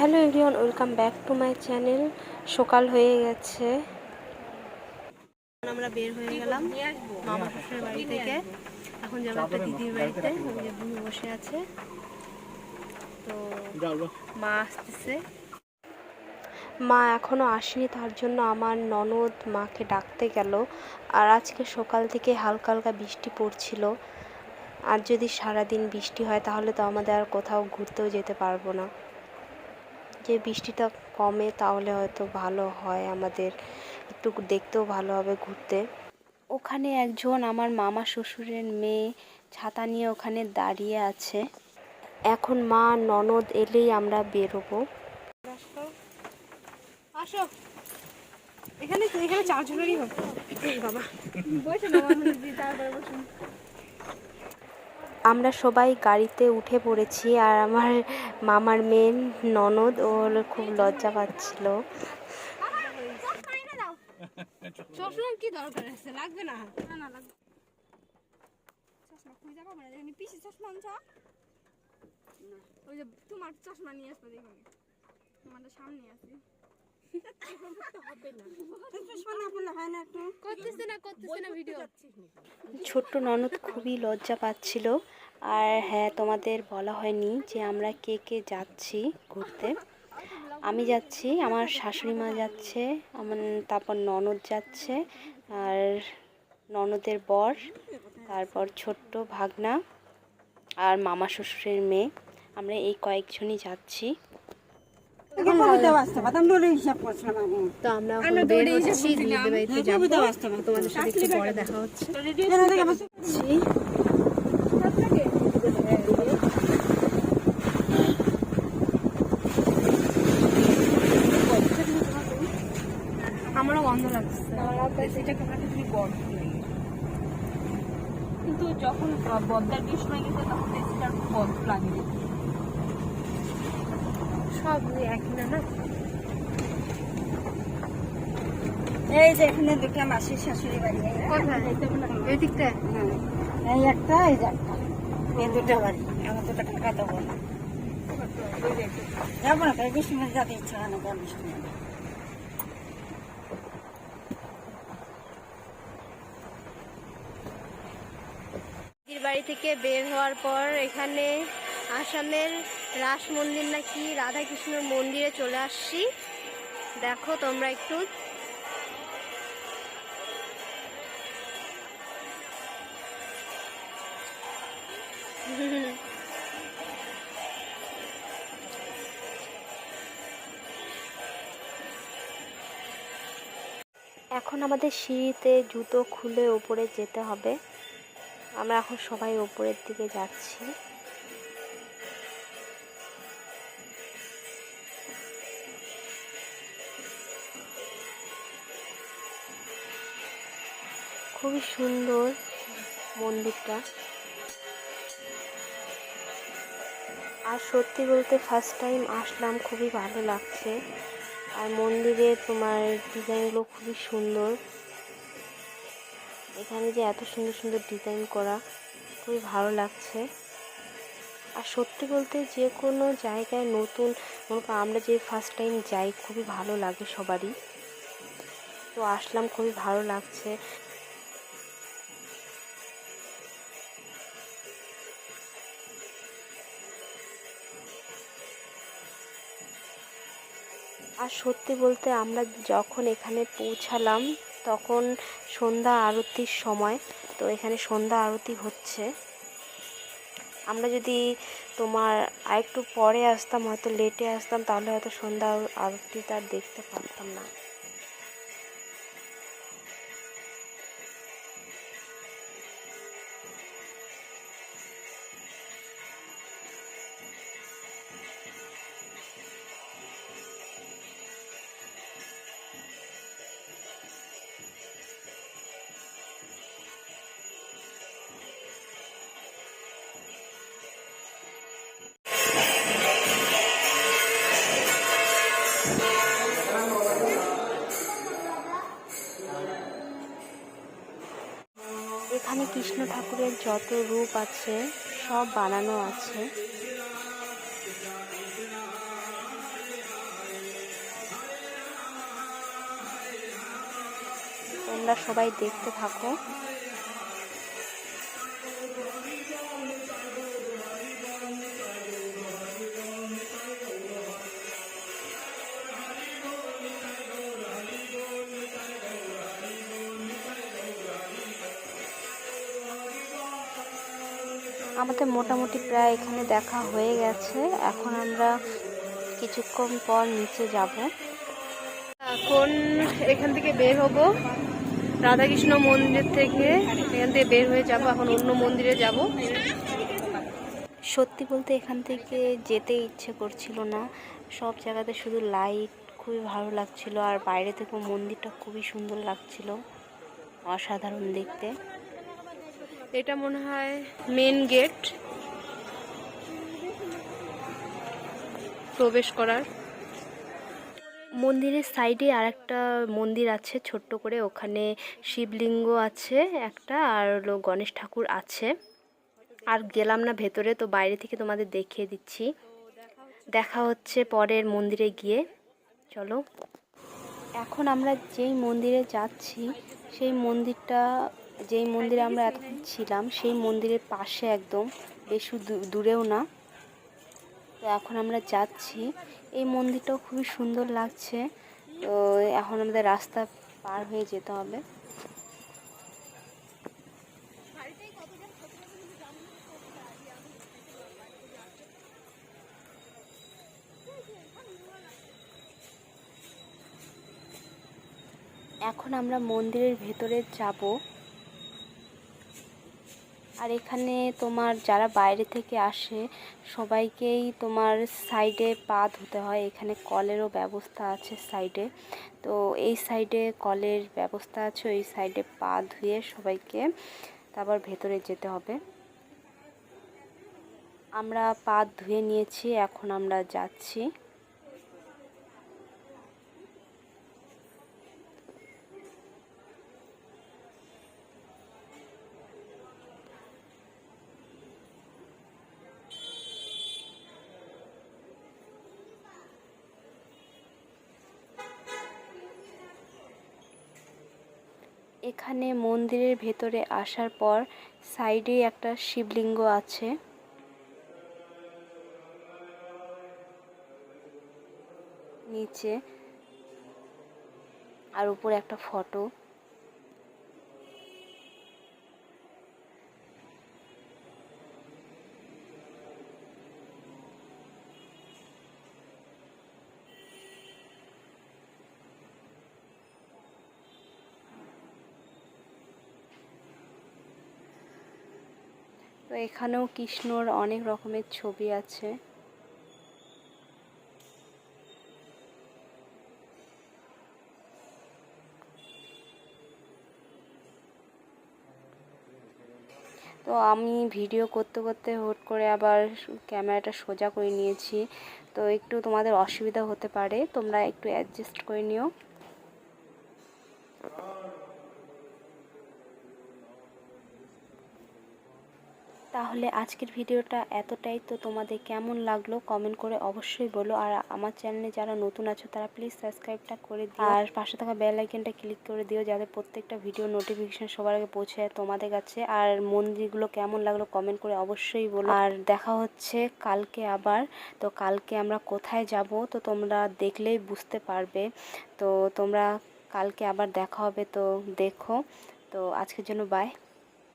Hello everyone, welcome back to my channel. সকাল হয়ে গেছে। আমরা বের হয়ে গেলাম মামা শ্বশুরের বাড়ি থেকে। এখন যাব একটা দিদির বাড়িতে বুনু বসে আছে। তো মা আসতেছে। মা এখনও আসেনি, তার জন্য আমার ননদ মাকে ডাকতে গেল। আর আজকে সকাল থেকে হালকা হালকা বৃষ্টি পড়ছিল। আর যদি সারাদিন বৃষ্টি হয়, তাহলে তো আমাদের আর কোথাও ঘুরতেও যেতে পারব না। যে বৃষ্টিটা কমে তাহলে হয়তো ভালো হয় আমাদের। একটু দেখতেও ভালো হবে ঘুরতে। ওখানে একজন আমার মামা শ্বশুরের মেয়ে ছাতা নিয়ে ওখানে দাঁড়িয়ে আছে। এখন মা ননদ এলেই আমরা বেরোবো। আসো। এখানে এখানে চারজনেরই হবে। বাবা বসে তারপরে বসুন। আমরা সবাই গাড়িতে উঠে পড়েছি আর আমার মামার মেন ননদ ও হলো খুব লজ্জা পাচ্ছিল। কি দরকার আছে? লাগবে না? না না লাগবে। চশমা না। দেখুন পিসি চশমা আনছ? ওই যে তোমার চশমা নিয়ে আসব দেখুন তোমাদের সামনে আছে। করতেছে না করতেছে না ভিডিও ছোট্ট ননদ খুবই লজ্জা পাচ্ছিল। আর হ্যাঁ তোমাদের বলা হয়নি যে আমরা কে কে যাচ্ছি ঘুরতে। আমি যাচ্ছি আমার শাশুড়ি মা যাচ্ছে আমার তারপর ননদ যাচ্ছে আর ননদের বর তারপর ছোট্ট ভাগনা আর মামা শ্বশুরের মেয়ে। আমরা এই কয়েকজনই যাচ্ছি। তো আমরা এখন বের হচ্ছি দিদিদের বাড়িতে যাব। তোমাদের সাথে একটু পরে দেখা হচ্ছে। লাগছে সেটা কামাতে তুমি বড় কিন্তু যখন বদ্দার বিষ সময় গেছে তখন সেটা বন্ধ লাগে। সব একই না না? এই যে এখানে দুটা মাসির শাশুড়ি বাড়ি এই দিকটা? হ্যাঁ, এই একটা এই একটা। এই দুটো বাড়ি আমার দুটো টাকা দেবো। না যাব না মেয়ে যাতে ইচ্ছা হয় না তার বাড়ি থেকে বের হওয়ার পর এখানে আসামের রাস মন্দির নাকি রাধাকৃষ্ণর মন্দিরে চলে আসছি। দেখো তোমরা একটু। এখন আমাদের সিঁড়িতে জুতো খুলে ওপরে যেতে হবে। আমরা এখন সবাই ওপরের দিকে যাচ্ছি। খুবই সুন্দর মন্দিরটা। আর সত্যি বলতে ফার্স্ট টাইম আসলাম, খুবই ভালো লাগছে। আর মন্দিরে তোমার ডিজাইনগুলো খুবই সুন্দর। এখানে যে এত সুন্দর সুন্দর ডিজাইন করা, খুবই ভালো লাগছে। আর সত্যি বলতে যে কোনো জায়গায় নতুন, মনে আমরা যে ফার্স্ট টাইম যাই, খুবই ভালো লাগে সবারই। তো আসলাম, খুবই ভালো লাগছে। আর সত্যি বলতে আমরা যখন এখানে পৌঁছালাম তখন সন্ধ্যা আরতির সময়। তো এখানে সন্ধ্যা আরতি হচ্ছে। আমরা যদি তোমার আরেকটু পরে আসতাম, হয়তো লেটে আসতাম, তাহলে হয়তো সন্ধ্যা আরতিটা আর দেখতে পারতাম না। এখানে কৃষ্ণ ঠাকুরের যত রূপ আছে সব বানানো আছে। তোমরা সবাই দেখতে থাকো। আমাদের মোটামুটি প্রায় এখানে দেখা হয়ে গেছে। এখন আমরা কিছুক্ষণ পর নিচে যাব। এখন এখান থেকে বের হব। রাধাকৃষ্ণ মন্দির থেকে এখান থেকে বের হয়ে যাব। এখন অন্য মন্দিরে যাব। সত্যি বলতে এখান থেকে যেতে ইচ্ছে করছিল না। সব জায়গাতে শুধু লাইট খুবই ভালো লাগছিল আর বাইরে থেকে মন্দিরটা খুবই সুন্দর লাগছিল। অসাধারণ দেখতে। এটা মনে হয় মেন গেট প্রবেশ করার। মন্দিরের সাইডে আর একটা মন্দির আছে, ছোট্ট করে। ওখানে শিবলিঙ্গ আছে একটা আর হলো গণেশ ঠাকুর আছে। আর গেলাম না ভেতরে, তো বাইরে থেকে তোমাদের দেখিয়ে দিচ্ছি। দেখা হচ্ছে পরের মন্দিরে গিয়ে। চলো। এখন আমরা যেই মন্দিরে যাচ্ছি, সেই মন্দিরটা যেই মন্দিরে আমরা এতক্ষণ ছিলাম, সেই মন্দিরের পাশে একদম, বেশি দূরেও না। তো এখন আমরা যাচ্ছি। এই মন্দিরটাও খুবই সুন্দর লাগছে। তো এখন আমাদের রাস্তা পার হয়ে যেতে হবে। এখন আমরা মন্দিরের ভেতরে যাব। আর এখানে তোমার যারা বাইরে থেকে আসে, সবাইকেই তোমার সাইডে পা ধুতে হয়। এখানে কলেরও ব্যবস্থা আছে সাইডে তো এই সাইডে কলের ব্যবস্থা আছে, ওই সাইডে পা ধুয়ে সবাইকে তারপর ভেতরে যেতে হবে। আমরা পা ধুয়ে নিয়েছি, এখন আমরা যাচ্ছি। এখানে মন্দিরের ভেতরে আসার পর সাইডে একটা শিবলিঙ্গ আছে। নিচে আর উপরে একটা ফটো। তো এখানেও কৃষ্ণর অনেক রকমের ছবি আছে। তো আমি ভিডিও করতে করতে হুট করে আবার ক্যামেরাটা সোজা করে নিয়েছি। তো একটু তোমাদের অসুবিধা হতে পারে, তোমরা একটু অ্যাডজাস্ট করে নিও। তাহলে আজকের ভিডিওটা এতটাই। তো তোমাদের কেমন লাগল কমেন্ট করে অবশ্যই বলো। আর আমার চ্যানেলে যারা নতুন আছো, তারা প্লিজ সাবস্ক্রাইবটা করে দিও। আর পাশে থাকা বেল আইকনটা ক্লিক করে দিও, যাতে প্রত্যেকটা ভিডিও নোটিফিকেশন সবার আগে পৌঁছে যায় তোমাদের কাছে। আর মন্দিরগুলো কেমন লাগল কমেন্ট করে অবশ্যই বলো। আর দেখা হচ্ছে কালকে আবার। তো কালকে আমরা কোথায় যাব, তো তোমরা দেখলেই বুঝতে পারবে। তো তোমরা কালকে আবার দেখা হবে, তো দেখো। তো আজকের জন্য বাই